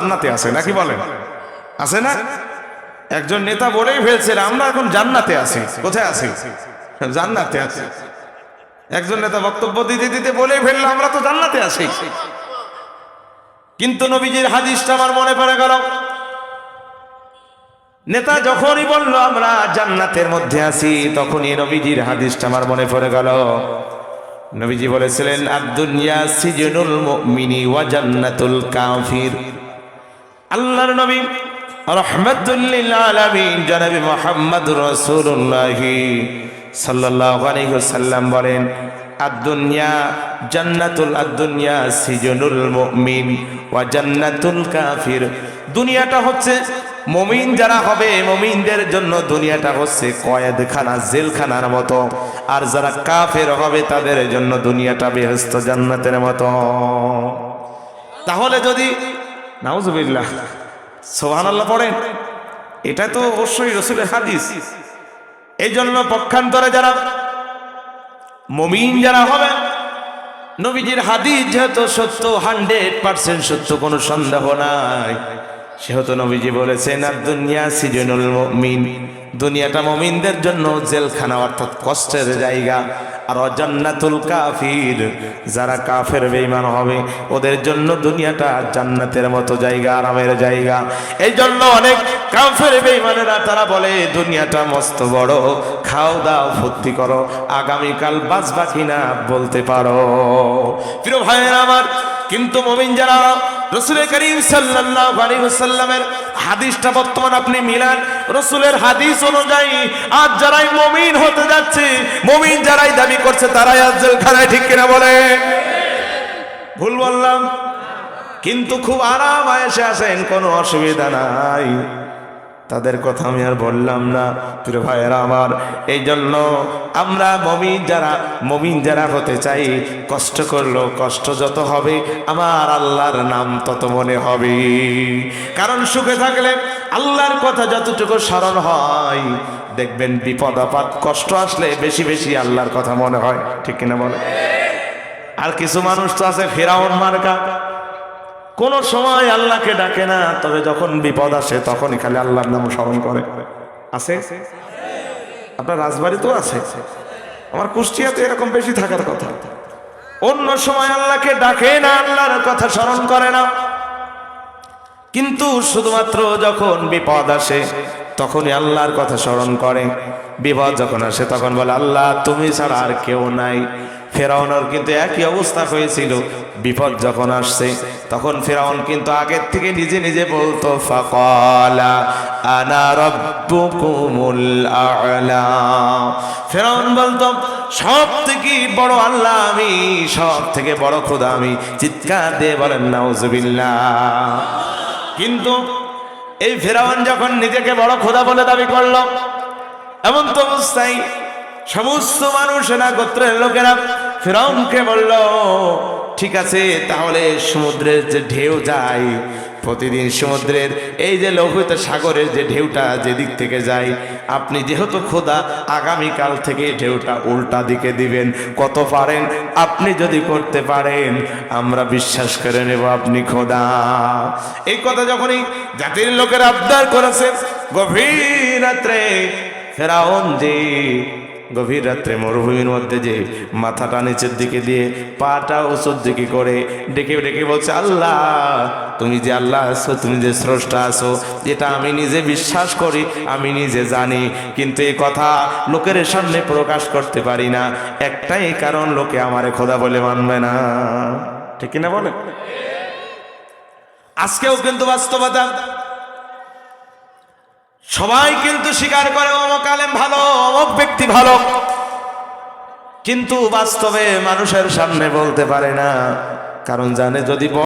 জান্নাতে আছে নাকি বলেন? আছে না? একজন নেতা বলেই ফেলছে আমরা এখন জান্নাতে আছি। কোথায় আছি? জান্নাতে আছি। একজন নেতা বক্তব্য দিতে দিতে বলেই ফেলল, আমরা তো জান্নাতে আছি। কিন্তু নবীজির হাদিসটা আমার মনে পড়ে গেল, নেতা যখনই বলল, আমরা জান্নাতের মধ্যে আছি, তখনই নবীজির হাদিসটা আমার মনে পড়ে গেল। নবীজি বলেছিলেন, আদ-দুনিয়া সিজনুল মুমিনি ওয়া জান্নাতুল কাফির। আল্লাহর নবী রহমাতুল্লিল আলামিন জনাবি মুহাম্মদুর রাসূলুল্লাহ সাল্লাল্লাহু আলাইহি ওয়াসাল্লাম বলেন, আদ-দুনিয়া জান্নাতুল, আদ-দুনিয়া সিজনুল মুমিন ওয়া জান্নাতুল কাফির। দুনিয়াটা হচ্ছে মমিন যারা হবে, মমিনদের জন্য দুনিয়াটা হচ্ছে কয়েদখানা, জেলখানার মতো। আর যারা কাফের হবে, তাদের জন্য দুনিয়াটা বেহেস্ত জান্নাতের মতো। তাহলে যদি নাউজুবিল্লাহ। সোহান আল্লাহ পড়েন। এটা তো অবশ্যই রসুলের হাদিস। এই জন্য পক্ষান্তরে যারা মমিন যারা হবে নবীজির হাদিস যেহেতু সত্য, হান্ড্রেড পার্সেন্ট সত্য, কোনো সন্দেহ নাই। সেহেতু নবীজি বলেছেন, আর দুনিয়া সিজনুল মুমিন। দুনিয়াটা মমিনদের জন্য জেলখানা, অর্থাৎ কষ্টের জায়গা। আর অজান্নাতুল কাফির। যারা কাফের, বেঈমান হবে, ওদের জন্য দুনিয়াটা জান্নাতের মতো জায়গা, আরামের জায়গা। এই জন্য অনেক কাফের, বেঈমানেরা তারা বলে, দুনিয়াটা মস্ত বড়, খাও দাও, ফুর্তি করো, আগামীকাল বাঁচবা কিনা বলতে পারো। প্রিয় ভাইয়ের আমার, কিন্তু মমিন যারা, রসুলের করিম সাল্লাল্লাহু আলাইহি ওয়াসাল্লামের হাদিসটা বর্তমান আপনি মিলান। রসুলের হাদিস অনুযায়ী, আজ যারাই মমিন হতে যাচ্ছে, মমিন যারাই দাবি করছে, তারাই আজ জেলখানায়, ঠিক কিনা বলে? ভুল বললাম? কিন্তু খুব আরাম আয়েসে আসেন, কোনো অসুবিধা নাই। তাদের কথা আমি আর বললাম না। প্রিয় ভাইয়েরা আমার এই জন্য আমরা মমিন যারা মমিন যারা হতে চাই, কষ্ট করল কষ্ট যত হবে, আমার আল্লাহর নাম তত মনে হবে। কারণ সুখে থাকলে আল্লাহর কথা যতটুকু স্মরণ হয়, দেখবেন বিপদ আপদ, কষ্ট আসলে বেশি বেশি আল্লাহর কথা মনে হয়। ঠিক কিনা বলে আর কিছু মানুষ তো আছে, ফেরাউন মার্কা। কোন সময় আল্লাহকে ডাকে না, তবে যখন বিপদ আসে তখনই খালি আল্লাহর নাম স্মরণ করে। আছে? আপনার রাজবাড়িতেও আছে। আমার কুষ্টিয়াতে এরকম বেশি থাকার কথা। অন্য সময় আল্লাহকে ডাকে না, আল্লাহর কথা স্মরণ করে না। কিন্তু শুধুমাত্র যখন বিপদ আসে তখনই আল্লাহর কথা স্মরণ করে। বিপদ যখন আসে তখন বলে, আল্লাহ, তুমি ছাড়া আর কেউ নাই। ফেরাউনের কিন্তু একই অবস্থা হয়েছিল। বিপদ যখন আসছে, তখন ফেরাউন কিন্তু আগের থেকে নিজে নিজে বলতো, ফাকালা আনা রব্বুকুমুল আ'লা। ফেরাউন বলতো, সব থেকে বড় আল্লাহ আমি, সব থেকে বড় খোদা আমি। চিৎকার দিয়ে বলেন, নাউজুবিল্লাহ। কিন্তু এই ফেরাউন যখন নিজেকে বড় খোদা বলে দাবি করল, এমন তো অবস্থায় সমস্ত মানুষেরা গোত্রের লোকেরা ফেরাউনকে বলল, ঠিক আছে, তাহলে সমুদ্রের যে ঢেউ যায়, প্রতিদিন সমুদ্রের এই যে লোহিত সাগরের যে ঢেউটা যেদিক থেকে যায়, আপনি যেহেতু খোদা আগামীকাল থেকে ঢেউটা উল্টা দিকে দিবেন, কত পারেন আপনি যদি করতে পারেন, আমরা বিশ্বাস করে নেব আপনি খোদা। এই কথা যখনই জাতির লোকের আবদার করেছে, গভীর রাত্রে ফেরাউন যে গভীর রাত্রে মরুভূমির মধ্যে যে মাথাটা নিচের দিকে দিয়ে পাটা উঁচুর দিকে করে ডেকে ডেকে বলছে, আল্লাহ, তুমি যে আল্লাহ আছো, তুমি যে স্রষ্টা আছো এটা আমি নিজে বিশ্বাস করি, আমি নিজে জানি, কিন্তু এই কথা লোকের সামনে প্রকাশ করতে পারি না। একটাই কারণ লোকে আমারে খোদা বলে মানবে না। ঠিক না বলে আজকেও কিন্তু বাস্তবতা। সবাই কিন্তু স্বীকার করে অমক আলেম ভালো ব্যক্তি ভালো। কিন্তু বাস্তবে মানুষের সামনে বলতে পারে না। কারণ জানে যদি